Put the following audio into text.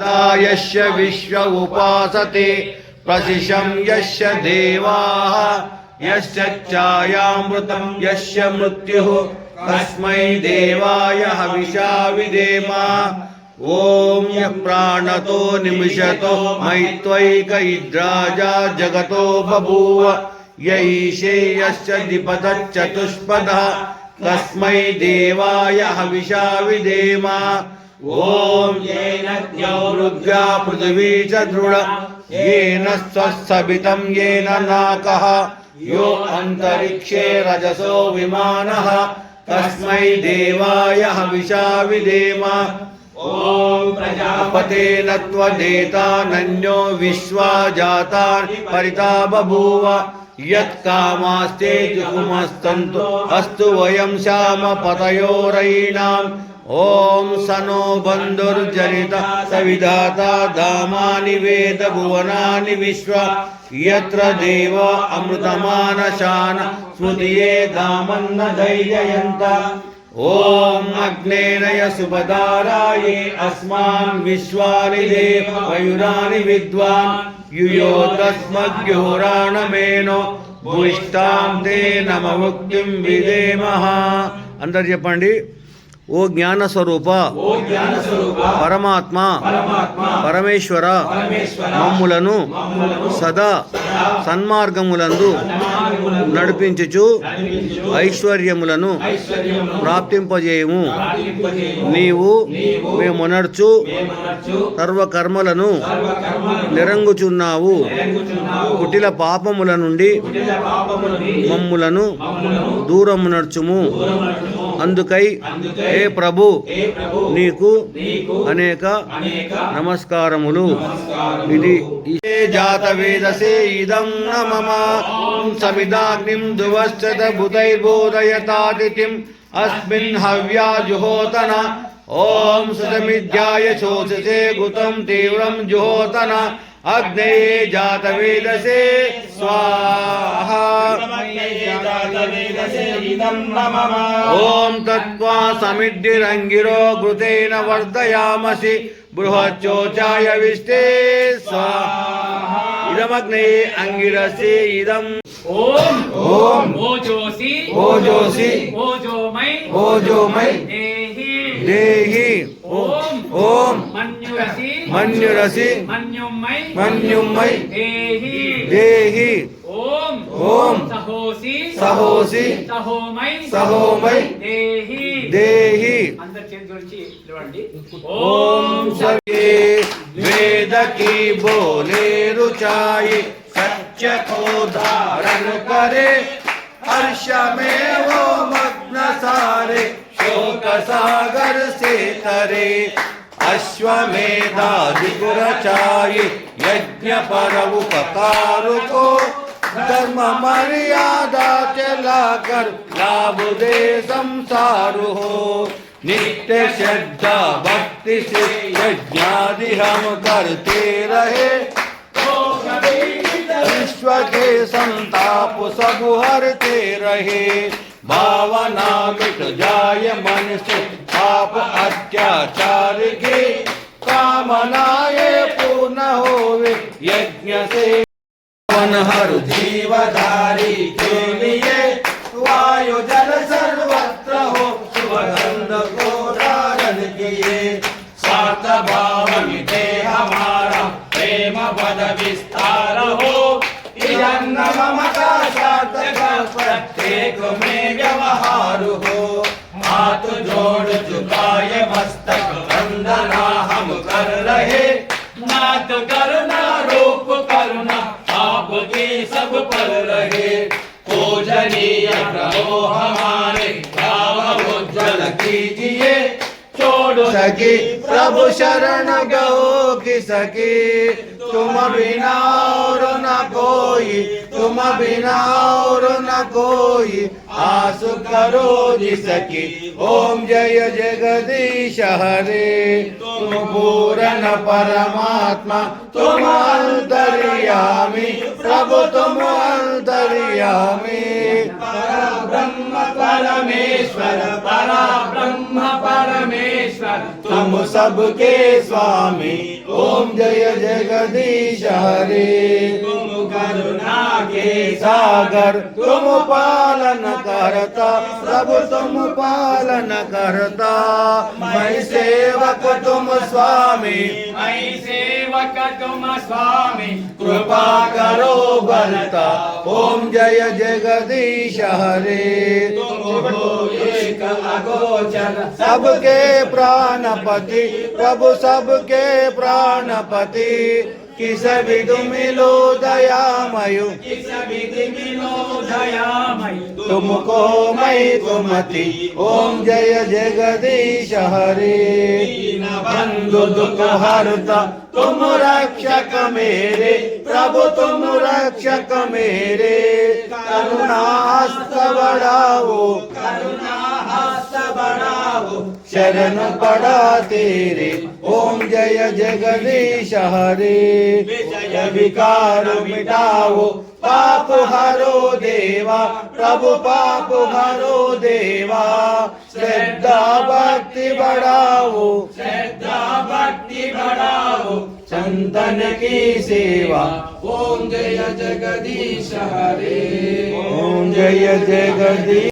यस्य विश्व उपासते प्रशिशं यस्य देवाः यस्य चायामृतं यस्य मृत्युः तस्मै देवाय हविषा विधेम ॐ यः प्राणतो निमिषतो मैत्वैक इद्राजा जगतो बभूव। यैषे यस्य द्विपदश्चतुष्पदः तस्मै देवाय हविषा विधेम ॐ येन द्यौरुग्या पृथिवी च दृढ येन स्वस्सवितं येन नाकः। यो अन्तरिक्षे रजसो विमानः। तस्मै देवाय हविषा विधेम ॐ पतेन त्वदेतानन्यो विश्वा जातानि परिता बभूव। यत्कामास्ते जुहुमस्तन्तु अस्तु वयं श्याम पतयोरयीणाम् ॐ स नो बन्धुर्जनित सविधाता धामानि वेद भुवनानि विश्व यत्र देव अमृतमानशान स्मृतिये धामन्न धैर्ययन्त ॐ अग्नेनय सुपदाराये अस्मान् विश्वानि देव मयुरानि विद्वान् युयोतस्मद्योराणमेनो భూయిష్టాం తే నమ ముక్తిం విదేమః అందరు చెప్పండి ఓ జ్ఞాన స్వరూప పరమాత్మ పరమేశ్వర మమ్ములను సదా సన్మార్గములందు నడిపించుచు ఐశ్వర్యములను ప్రాప్తింపజేయము. నీవు మేము నడుచు సర్వకర్మలను నిరంగుచున్నావు. కుటిల పాపముల నుండి మమ్ములను దూరము నడుచుము అందుకై ఏ ప్రభు నీకు అనేక నమస్కారములు. ఇది జాత వేదసే ఇదం నమ సమిదాగ్నిం దువశ్చత బుధైర్బోధయతాదితిం అస్మిన్ హవ్యాజుహోతన. ఓం సుతమిధ్యాయ శోచసే గుతం తీవ్రం జుహోతన. अग्नये जातवेदसे स्वाहा। ॐ तत्त्वा समिड्डिरङ्गिरो घृतेन वर्धयामसि बृहच्चोचाय विष्टे स्वाहा। इदमग्ने अङ्गिरसि इदम्। ओम ओम ओजोसि। ओजोसि। ओजोमय। ओजोमय। देहि। देहि। ओम ओम ఓం మన్యురసి మన్యురసి మన్యుమ్మై మన్యుమ్మై దేహి దేహి ఓం ఓం సహోసి సహోసి సహోమై సహోమై దేహి దేహి అందరి చేతి జోడించి నిలవండి ओम सभी वेद की बोले रुचाई सत्य को धारण करे हर्ष में वो मग्न सारे शोक सागर से तरे अश्वमेधादि गुरचाई यज्ञ पर उपकार को धर्म मर्यादा चला कर लाभ दे संसार। हो नित्य श्रद्धा भक्ति से यज्ञादि हम करते रहे। विश्व के संताप सब हरते रहे। भावना मिट जाय मन से पाप अत्याचार के कामनाए पूर्ण होवे। यज्ञ से वन हर जीवधारी के लिए वायु जल सर्वत्र हो सुगंध को धारण किए। सात भाव मिटे हमारा प्रेम पद विस्तार हो। ममता सार्थक प्रत्येक में व्यवहार हो। हाथ जोड़ झुकाए मस्तक वंदना हम कर रहे। नाथ करुणा रूप करुणा आपके सब पर रहे। पूजनीय प्रभो हमारे भाव उज्जवल कीजिए। छोड़ सके प्रभु शरण गो कि सके तुम बिना और न कोई तुम बिना और न कोई। आसु करो जिसकी। ओम जय जगदीश हरे। तुम पूरण परमात्मा, तुम अंतर्यामी। प्रभु तुम अंतर्यामी। ब्रह्म परमेश्वर परा ब्रह्म परमेश्वर तुम सबके स्वामी। ओम जय जगदीश हरे। तुम करुणा के सागर तुम पालन करता। सब तुम पालन करता। मैं सेवक तुम स्वामी। मैं सेवक तुम स्वामी कृपा करो भरता ओम जय जगदीश हरे। तुम हो एक अगोचर। सबके प्राणपति। प्रभु सबके प्राणपति। किस विदु मिलो दयामयु किस विधि मिलो दयामय तुमको मैं तुमति ओम जय जगदीश हरे बंधु दुख हरता तुम रक्षक मेरे प्रभु तुम रक्षक मेरे करुणा हस्त बढ़ाओ करुणा हस्त बढ़ाओ शरण पड़ा तेरे। ओम जय जगदीश हरे। विजय विकार मिटाओ। पाप हरो देवा प्रभु पाप हरो देवा। श्रद्धा भक्ति बढ़ाओ। श्रद्धा भक्ति बढ़ाओ। संतन की सेवा। ओम जय जगदीश हरे। ओम जय जगदीश